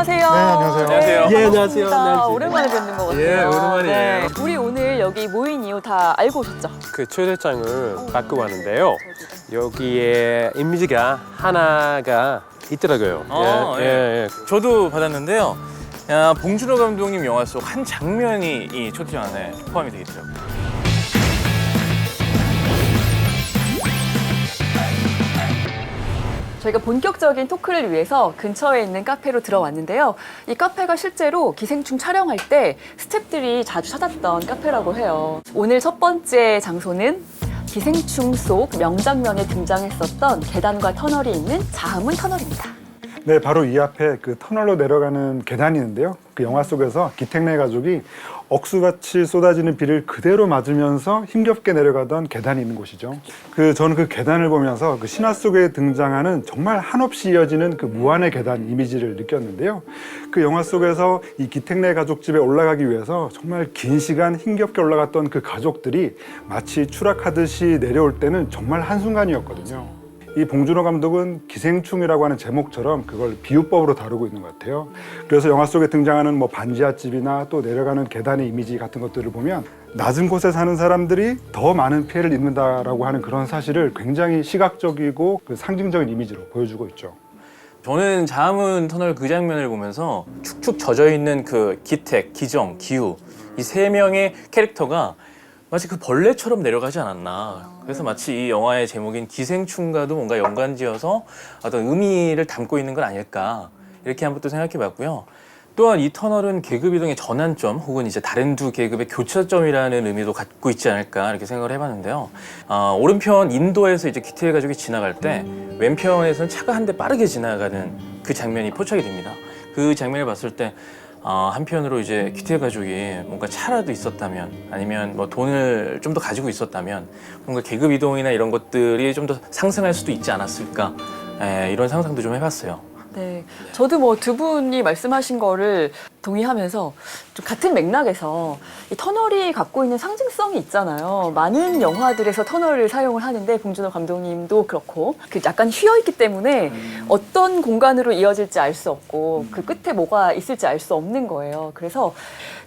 안녕하세요. 네, 안녕하세요. 안녕하세요. 네, 예, 반갑습니다. 안녕하세요. 안녕하세요. 오랜만에 뵙는 것 같아요. 예, 오랜만이에요. 우리 오늘 여기 모인 이유 다 알고 오셨죠? 그 초대장을 받고 왔는데요. 여기에 이미지가 하나가 있더라고요. 아, 예, 예, 예. 저도 받았는데요. 야, 봉준호 감독님 영화 속 한 장면이 이 초대장 안에 포함이 되어 있더라고요. 저희가 본격적인 토크를 위해서 근처에 있는 카페로 들어왔는데요. 이 카페가 실제로 기생충 촬영할 때 스탭들이 자주 찾았던 카페라고 해요. 오늘 첫 번째 장소는 기생충 속 명장면에 등장했었던 계단과 터널이 있는 자음문 터널입니다. 네, 바로 이 앞에 그 터널로 내려가는 계단이 있는데요. 그 영화 속에서 기택네 가족이 억수같이 쏟아지는 비를 그대로 맞으면서 힘겹게 내려가던 계단이 있는 곳이죠. 그 저는 그 계단을 보면서 그 신화 속에 등장하는 정말 한없이 이어지는 그 무한의 계단 이미지를 느꼈는데요. 그 영화 속에서 이 기택네 가족 집에 올라가기 위해서 정말 긴 시간 힘겹게 올라갔던 그 가족들이 마치 추락하듯이 내려올 때는 정말 한순간이었거든요. 이 봉준호 감독은 기생충이라고 하는 제목처럼 그걸 비유법으로 다루고 있는 것 같아요. 그래서 영화 속에 등장하는 뭐 반지하집이나 또 내려가는 계단의 이미지 같은 것들을 보면 낮은 곳에 사는 사람들이 더 많은 피해를 입는다라고 하는 그런 사실을 굉장히 시각적이고 그 상징적인 이미지로 보여주고 있죠. 저는 자문 터널 그 장면을 보면서 축축 젖어 있는 그 기택, 기정, 기우 이 세 명의 캐릭터가 마치 그 벌레처럼 내려가지 않았나. 그래서 마치 이 영화의 제목인 기생충과도 뭔가 연관지어서 어떤 의미를 담고 있는 건 아닐까 이렇게 한번 또 생각해 봤고요. 또한 이 터널은 계급 이동의 전환점 혹은 이제 다른 두 계급의 교차점이라는 의미도 갖고 있지 않을까 이렇게 생각을 해봤는데요. 아, 오른편 인도에서 이제 기태의 가족이 지나갈 때 왼편에서는 차가 한 대 빠르게 지나가는 그 장면이 포착이 됩니다. 그 장면을 봤을 때 아, 한편으로 이제 기태 가족이 뭔가 차라도 있었다면 아니면 뭐 돈을 좀 더 가지고 있었다면 뭔가 계급 이동이나 이런 것들이 좀 더 상승할 수도 있지 않았을까 에, 이런 상상도 좀 해봤어요. 네, 저도 뭐 두 분이 말씀하신 거를 동의하면서 좀 같은 맥락에서 이 터널이 갖고 있는 상징성이 있잖아요. 많은 영화들에서 터널을 사용을 하는데 봉준호 감독님도 그렇고 그 약간 휘어 있기 때문에 어떤 공간으로 이어질지 알 수 없고 그 끝에 뭐가 있을지 알 수 없는 거예요. 그래서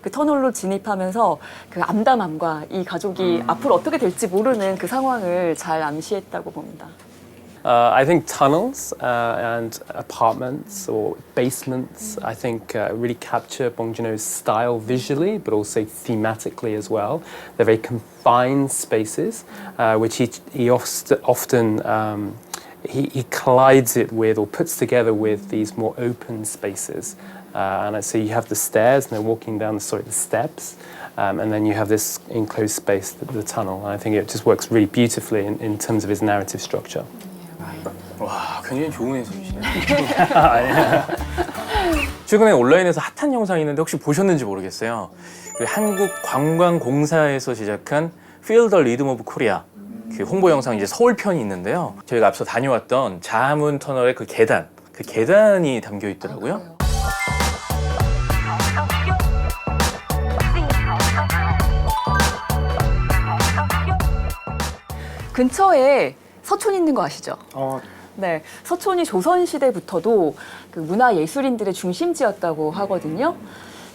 그 터널로 진입하면서 그 암담함과 이 가족이 앞으로 어떻게 될지 모르는 그 상황을 잘 암시했다고 봅니다. Uh, I think tunnels uh, and apartments or basements, I think, uh, really capture Bong Joon-ho's style visually, but also thematically as well. They're very confined spaces, uh, which he, he oft, often um, he, he collides it with or puts together with these more open spaces. Uh, and so you have the stairs, and they're walking down, the, sorry, the steps, um, and then you have this enclosed space, the, the tunnel. And I think it just works really beautifully in, in terms of his narrative structure. 와, 굉장히 좋은 해석이시네요. 최근에 온라인에서 핫한 영상이 있는데 혹시 보셨는지 모르겠어요. 그 한국관광공사에서 제작한 Feel the Rhythm of Korea 그 홍보 영상 이제 서울 편이 있는데요. 저희가 앞서 다녀왔던 자문 터널의 그 계단, 그 계단이 담겨 있더라고요. 근처에 서촌 있는 거 아시죠? 어, 네, 서촌이 조선 시대부터도 그 문화 예술인들의 중심지였다고 하거든요.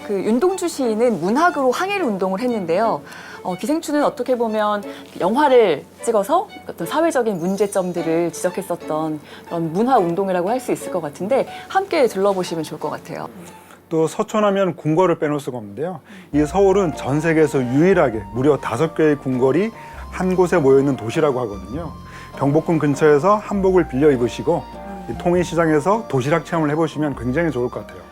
그 윤동주 시인은 문학으로 항일 운동을 했는데요. 어, 기생충은 어떻게 보면 영화를 찍어서 어떤 사회적인 문제점들을 지적했었던 그런 문화 운동이라고 할 수 있을 것 같은데 함께 들러보시면 좋을 것 같아요. 또 서촌하면 궁궐을 빼놓을 수가 없는데요. 이 서울은 전 세계에서 유일하게 무려 다섯 개의 궁궐이 한 곳에 모여 있는 도시라고 하거든요. 경복궁 근처에서 한복을 빌려 입으시고 이 통일시장에서 도시락 체험을 해보시면 굉장히 좋을 것 같아요.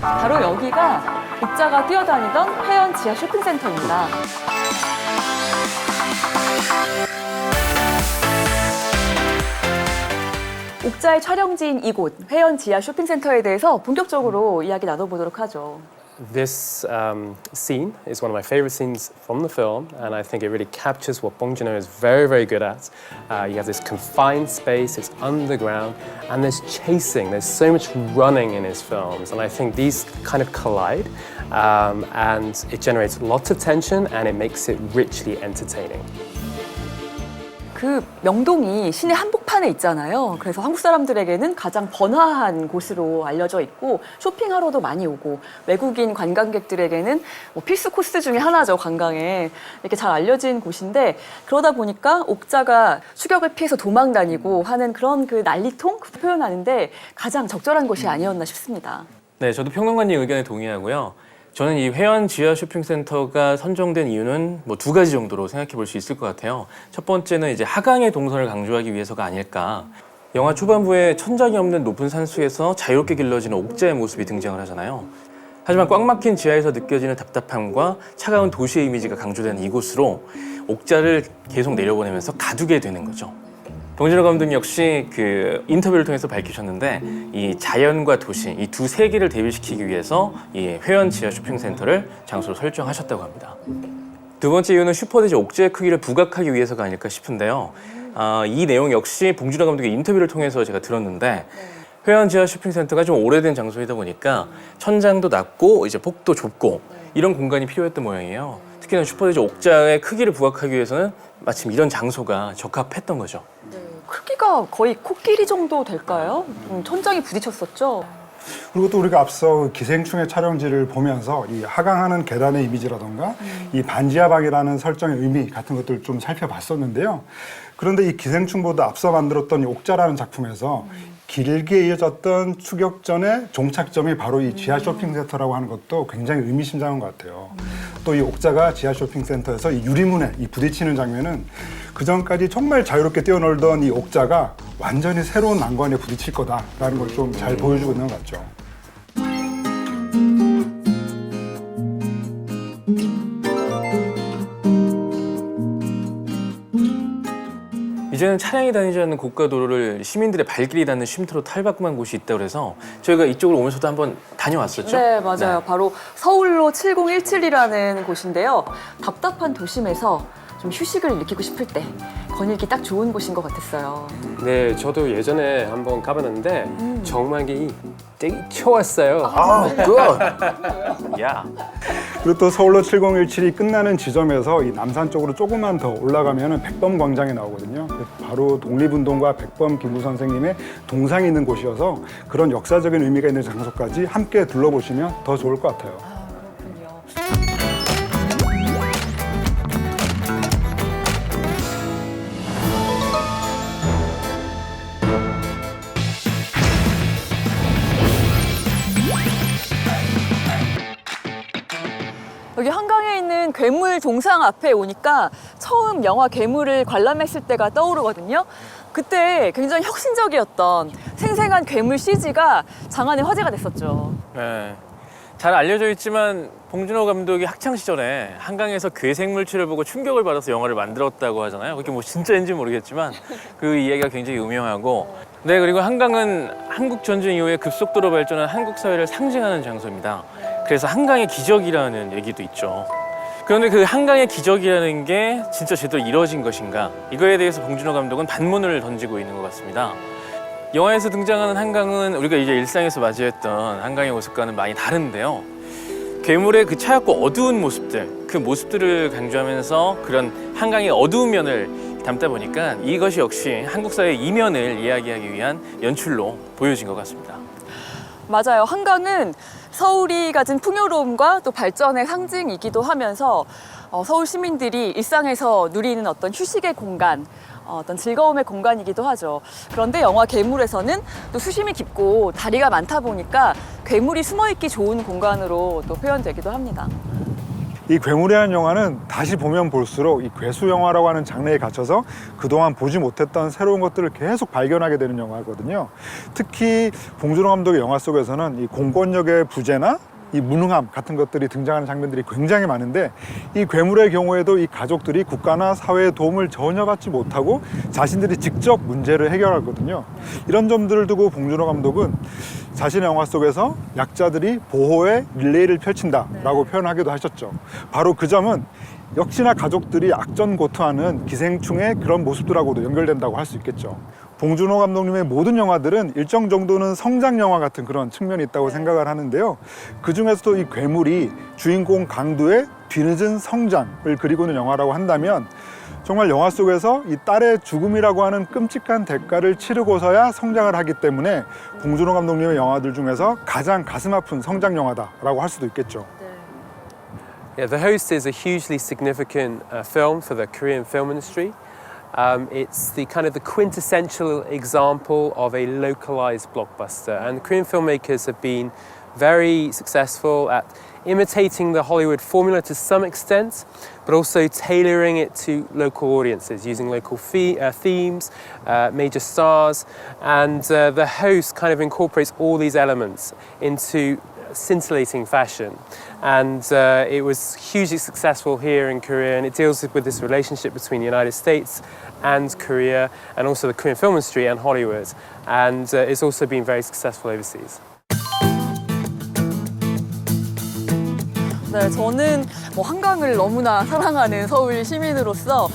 바로 여기가 옥자가 뛰어다니던 회원 지하 쇼핑센터입니다. 옥자의 촬영지인 이곳 회원 지하 쇼핑센터에 대해서 본격적으로 이야기 나눠보도록 하죠. this um, scene is one of my favorite scenes from the film, and I think it really captures what Bong Joon-ho is very, very good at. Uh, you have this confined space, it's underground, and there's chasing. There's so much running in his films, and I think these kind of collide, um, and it generates lots of tension, and it makes it richly entertaining. 그 명동이 시내 한복판에 있잖아요. 그래서 한국 사람들에게는 가장 번화한 곳으로 알려져 있고 쇼핑하러도 많이 오고 외국인 관광객들에게는 뭐 필수 코스 중에 하나죠 관광에 이렇게 잘 알려진 곳인데 그러다 보니까 옥자가 추격을 피해서 도망 다니고 하는 그런 그 난리통 그 표현하는데 가장 적절한 곳이 아니었나 싶습니다. 네, 저도 평론가님 의견에 동의하고요. 저는 이 회원 지하 쇼핑센터가 선정된 이유는 뭐 두 가지 정도로 생각해 볼 수 있을 것 같아요. 첫 번째는 이제 하강의 동선을 강조하기 위해서가 아닐까. 영화 초반부에 천장이 없는 높은 산수에서 자유롭게 길러지는 옥자의 모습이 등장을 하잖아요. 하지만 꽉 막힌 지하에서 느껴지는 답답함과 차가운 도시의 이미지가 강조되는 이곳으로 옥자를 계속 내려보내면서 가두게 되는 거죠. 봉준호 감독 역시 그 인터뷰를 통해서 밝히셨는데 이 자연과 도시 이 두 세계를 대비시키기 위해서 이 회원 지하 쇼핑센터를 장소로 설정하셨다고 합니다. 두 번째 이유는 슈퍼대지 옥자의 크기를 부각하기 위해서가 아닐까 싶은데요. 아, 이 내용 역시 봉준호 감독의 인터뷰를 통해서 제가 들었는데 회원 지하 쇼핑센터가 좀 오래된 장소이다 보니까 천장도 낮고 이제 폭도 좁고 이런 공간이 필요했던 모양이에요. 특히나 슈퍼대지 옥자의 크기를 부각하기 위해서는 마침 이런 장소가 적합했던 거죠. 크기가 거의 코끼리 정도 될까요? 음, 천장이 부딪혔었죠. 그리고 또 우리가 앞서 기생충의 촬영지를 보면서 이 하강하는 계단의 이미지라던가 이 반지하박이라는 설정의 의미 같은 것들을 좀 살펴봤었는데요. 그런데 이 기생충보다 앞서 만들었던 이 옥자라는 작품에서 길게 이어졌던 추격전의 종착점이 바로 이 지하 쇼핑센터라고 하는 것도 굉장히 의미심장한 것 같아요. 또 이 옥자가 지하 쇼핑센터에서 이 유리문에 이 부딪히는 장면은 그 전까지 정말 자유롭게 뛰어놀던 이 옥자가 완전히 새로운 난관에 부딪힐 거다라는 걸 좀 잘 보여주고 있는 것 같죠. 이제는 차량이 다니지 않는 고가 도로를 시민들의 발길이 닿는 쉼터로 탈바꿈한 곳이 있다고 그래서 저희가 이쪽으로 오면서도 한번 다녀왔었죠. 네, 맞아요. 네. 바로 서울로 7017이라는 곳인데요. 답답한 도심에서 좀 휴식을 느끼고 싶을 때 거닐기 딱 좋은 곳인 것 같았어요. 네, 저도 예전에 한번 가봤는데 정말 이 되게 좋았어요. 아, 굿. 야. 그리고 또 서울로 7017이 끝나는 지점에서 이 남산 쪽으로 조금만 더 올라가면 백범 광장이 나오거든요. 그 바로 독립운동가 백범 김구 선생님의 동상이 있는 곳이어서 그런 역사적인 의미가 있는 장소까지 함께 둘러보시면 더 좋을 것 같아요. 그렇군요. 괴물 동상 앞에 오니까 처음 영화 괴물을 관람했을 때가 떠오르거든요. 그때 굉장히 혁신적이었던 생생한 괴물 CG가 장안의 화제가 됐었죠. 네. 잘 알려져 있지만 봉준호 감독이 학창 시절에 한강에서 괴생 물체를 보고 충격을 받아서 영화를 만들었다고 하잖아요. 그게 뭐 진짜인지 모르겠지만 그 이야기가 굉장히 유명하고 네 그리고 한강은 한국 전쟁 이후에 급속도로 발전한 한국 사회를 상징하는 장소입니다. 그래서 한강의 기적이라는 얘기도 있죠. 그런데 그 한강의 기적이라는 게 진짜 제대로 이루어진 것인가? 이거에 대해서 봉준호 감독은 반문을 던지고 있는 것 같습니다. 영화에서 등장하는 한강은 우리가 이제 일상에서 맞이했던 한강의 모습과는 많이 다른데요. 괴물의 그 차갑고 어두운 모습들, 그 모습들을 강조하면서 그런 한강의 어두운 면을 담다 보니까 이것이 역시 한국 사회의 이면을 이야기하기 위한 연출로 보여진 것 같습니다. 맞아요. 한강은 서울이 가진 풍요로움과 또 발전의 상징이기도 하면서 어, 서울 시민들이 일상에서 누리는 어떤 휴식의 공간, 어, 어떤 즐거움의 공간이기도 하죠. 그런데 영화 괴물에서는 또 수심이 깊고 다리가 많다 보니까 괴물이 숨어있기 좋은 공간으로 또 표현되기도 합니다. 이 괴물이라는 영화는 다시 보면 볼수록 이 괴수 영화라고 하는 장르에 갇혀서 그동안 보지 못했던 새로운 것들을 계속 발견하게 되는 영화거든요. 특히 봉준호 감독의 영화 속에서는 이 공권력의 부재나 이 무능함 같은 것들이 등장하는 장면들이 굉장히 많은데 이 괴물의 경우에도 이 가족들이 국가나 사회의 도움을 전혀 받지 못하고 자신들이 직접 문제를 해결하거든요. 이런 점들을 두고 봉준호 감독은 자신의 영화 속에서 약자들이 보호의 릴레이를 펼친다라고 표현하기도 하셨죠. 바로 그 점은 역시나 가족들이 악전고투하는 기생충의 그런 모습들하고도 연결된다고 할 수 있겠죠. 봉준호 감독님의 모든 영화들은 일정 정도는 성장 영화 같은 그런 측면이 있다고 생각을 하는데요. 그 중에서도 이 괴물이 주인공 강도의 뒤늦은 성장을 그리고 있는 영화라고 한다면 정말 영화 속에서 이 딸의 죽음이라고 하는 끔찍한 대가를 치르고서야 성장을 하기 때문에 봉준호 감독님의 영화들 중에서 가장 가슴 아픈 성장 영화다라고 할 수도 있겠죠. Yeah, The Host is a hugely significant uh, film for the Korean film industry. Um, it's the kind of the quintessential example of a localized blockbuster, and Korean filmmakers have been very successful at imitating the Hollywood formula to some extent, but also tailoring it to local audiences using local fee, uh, themes, uh, major stars, and uh, the host kind of incorporates all these elements into scintillating fashion. And uh, it was hugely successful here in Korea, and it deals with this relationship between the United States and Korea, and also the Korean film industry and Hollywood. And uh, it's also been very successful overseas. 네, 저는 뭐 한강을 너무나 사랑하는 서울 시민으로서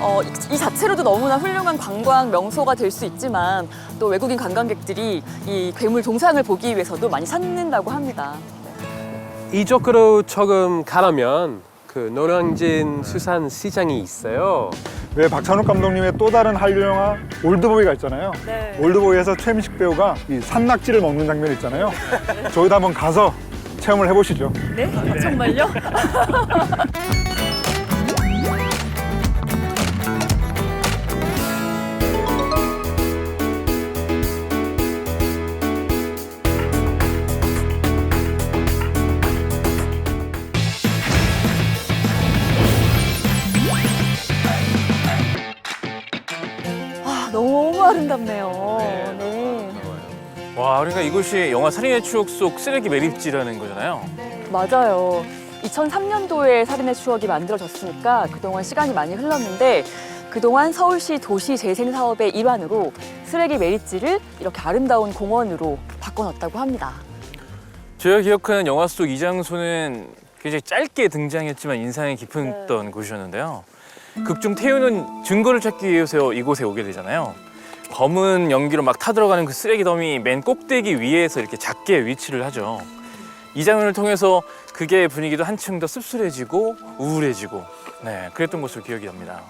어, 이, 이 자체로도 너무나 훌륭한 관광 명소가 될 수 있지만 또 외국인 관광객들이 이 괴물 동상을 보기 위해서도 많이 찾는다고 합니다. 이쪽으로 조금 가려면 그 노량진 수산 시장이 있어요. 왜 박찬욱 감독님의 또 다른 한류 영화 올드보이가 있잖아요. 네. 올드보이에서 최민식 배우가 이 산낙지를 먹는 장면 있잖아요. 저희도 한번 가서 체험을 해보시죠. 네? 정말요? 아름답네요. 네. 와, 그러니까 이것이 영화 살인의 추억 속 쓰레기 매립지라는 거잖아요. 맞아요. 2003년도에 살인의 추억이 만들어졌으니까 그동안 시간이 많이 흘렀는데 그동안 서울시 도시 재생 사업의 일환으로 쓰레기 매립지를 이렇게 아름다운 공원으로 바꿔놨다고 합니다. 제가 기억하는 영화 속 이 장소는 굉장히 짧게 등장했지만 인상이 깊었던 곳이었는데요. 극중 태우는 증거를 찾기 위해서 이곳에 오게 되잖아요. 검은 연기로 막 타들어가는 그 쓰레기 더미 맨 꼭대기 위에서 이렇게 작게 위치를 하죠. 이 장면을 통해서 그게 분위기도 한층 더 씁쓸해지고 우울해지고 네 그랬던 것으로 기억이 납니다.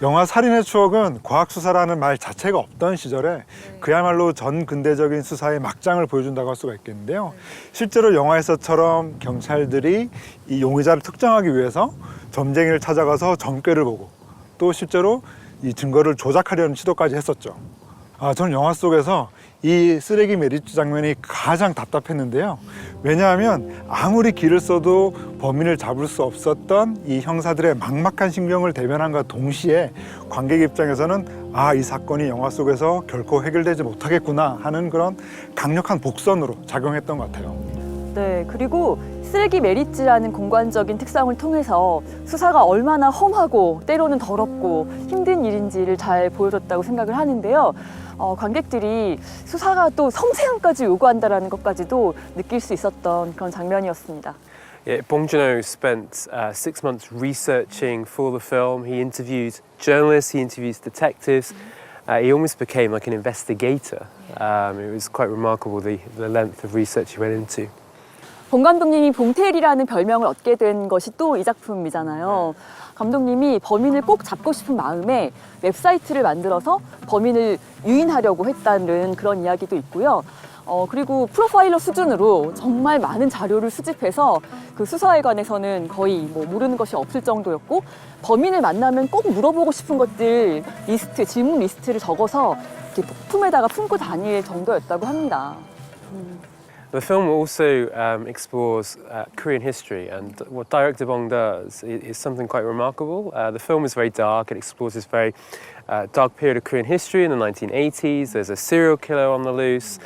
영화 살인의 추억은 과학 수사라는 말 자체가 없던 시절에 그야말로 전 근대적인 수사의 막장을 보여준다고 할 수가 있겠는데요. 실제로 영화에서처럼 경찰들이 이 용의자를 특정하기 위해서 점쟁이를 찾아가서 점괘를 보고 또 실제로 이 증거를 조작하려는 시도까지 했었죠. 아, 저는 영화 속에서 이 쓰레기 매립지 장면이 가장 답답했는데요. 왜냐하면 아무리 길을 써도 범인을 잡을 수 없었던 이 형사들의 막막한 신경을 대변함과 동시에 관객 입장에서는 아, 이 사건이 영화 속에서 결코 해결되지 못하겠구나 하는 그런 강력한 복선으로 작용했던 것 같아요. 네, 그리고 쓰레기 메리츠라는 공간적인 특성을 통해서 수사가 얼마나 험하고 때로는 더럽고 힘든 일인지를 잘 보여줬다고 생각을 하는데요. 어, 관객들이 수사가 또 섬세함까지 요구한다라는 것까지도 느낄 수 있었던 그런 장면이었습니다. Yeah, Bong Joon-ho spent uh, six months researching for the film. He interviewed journalists, he interviewed detectives. Uh, he almost became like an investigator. Um, it was quite remarkable the, the length of research he went into. 봉 감독님이 봉태일이라는 별명을 얻게 된 것이 또 이 작품이잖아요. 감독님이 범인을 꼭 잡고 싶은 마음에 웹사이트를 만들어서 범인을 유인하려고 했다는 그런 이야기도 있고요. 어, 그리고 프로파일러 수준으로 정말 많은 자료를 수집해서 그 수사에 관해서는 거의 뭐 모르는 것이 없을 정도였고 범인을 만나면 꼭 물어보고 싶은 것들 리스트, 질문 리스트를 적어서 이렇게 품에다가 품고 다닐 정도였다고 합니다. The film also um, explores uh, Korean history, and what Director Bong does is, is something quite remarkable. Uh, the film is very dark, it explores this very uh, dark period of Korean history in the 1980s. There's a serial killer on the loose,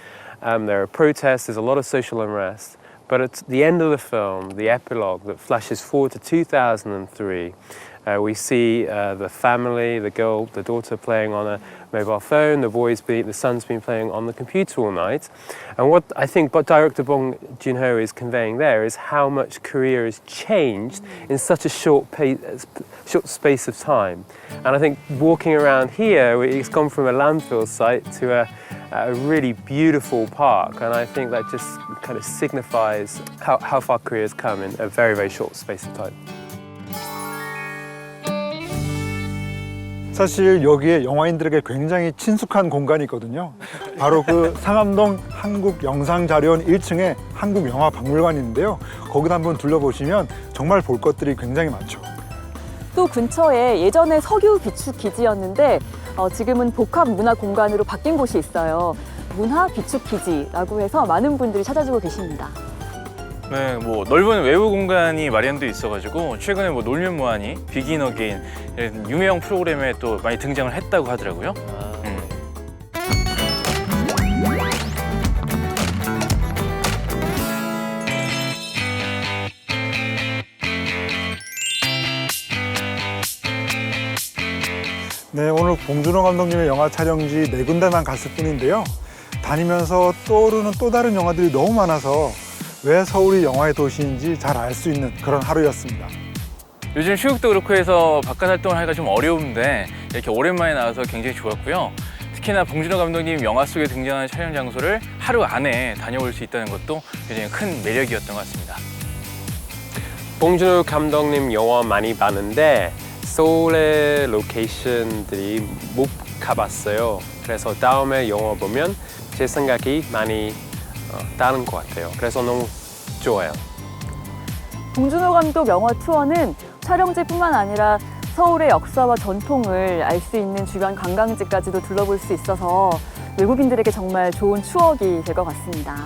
um, there are protests, there's a lot of social unrest. But at the end of the film, the epilogue that flashes forward to 2003, uh, we see uh, the family, the girl, the daughter playing on a mobile phone, the boys, be, the son's been playing on the computer all night. And what I think what director Bong Joon-ho is conveying there is how much Korea has changed in such a short, short space of time. And I think walking around here, it's gone from a landfill site to a, a really beautiful park. And I think that just kind of signifies how, how far Korea has come in a very, very short space of time. 사실 여기에 영화인들에게 굉장히 친숙한 공간이 있거든요. 바로 그 상암동 한국영상자료원 1층에 한국영화박물관이 있는데요. 거기도 한번 둘러보시면 정말 볼 것들이 굉장히 많죠. 또 근처에 예전에 석유 비축 기지였는데 어, 지금은 복합 문화 공간으로 바뀐 곳이 있어요. 문화 비축 기지라고 해서 많은 분들이 찾아주고 계십니다. 네, 뭐 넓은 외부 공간이 마련돼 있어가지고 최근에 뭐 놀면 뭐하니, 비긴 어게인 이런 유명 프로그램에 또 많이 등장을 했다고 하더라고요. 음. 네, 오늘 봉준호 감독님의 영화 촬영지 네 군데만 갔을 뿐인데요. 다니면서 떠오르는 또 다른 영화들이 너무 많아서 왜 서울이 영화의 도시인지 잘 알 수 있는 그런 하루였습니다. 요즘 휴육도 그렇고 해서 바깥 활동을 하기가 좀 어려운데 이렇게 오랜만에 나와서 굉장히 좋았고요. 특히나 봉준호 감독님 영화 속에 등장하는 촬영 장소를 하루 안에 다녀올 수 있다는 것도 굉장히 큰 매력이었던 것 같습니다. 봉준호 감독님 영화 많이 봤는데 서울의 로케이션들이 못 가봤어요. 그래서 다음에 영화 보면 제 생각이 많이 어, 다른 것 같아요. 그래서 너무 좋아요. 봉준호 감독 영화 투어는 촬영지뿐만 아니라 서울의 역사와 전통을 알 수 있는 주변 관광지까지도 둘러볼 수 있어서 외국인들에게 정말 좋은 추억이 될 것 같습니다.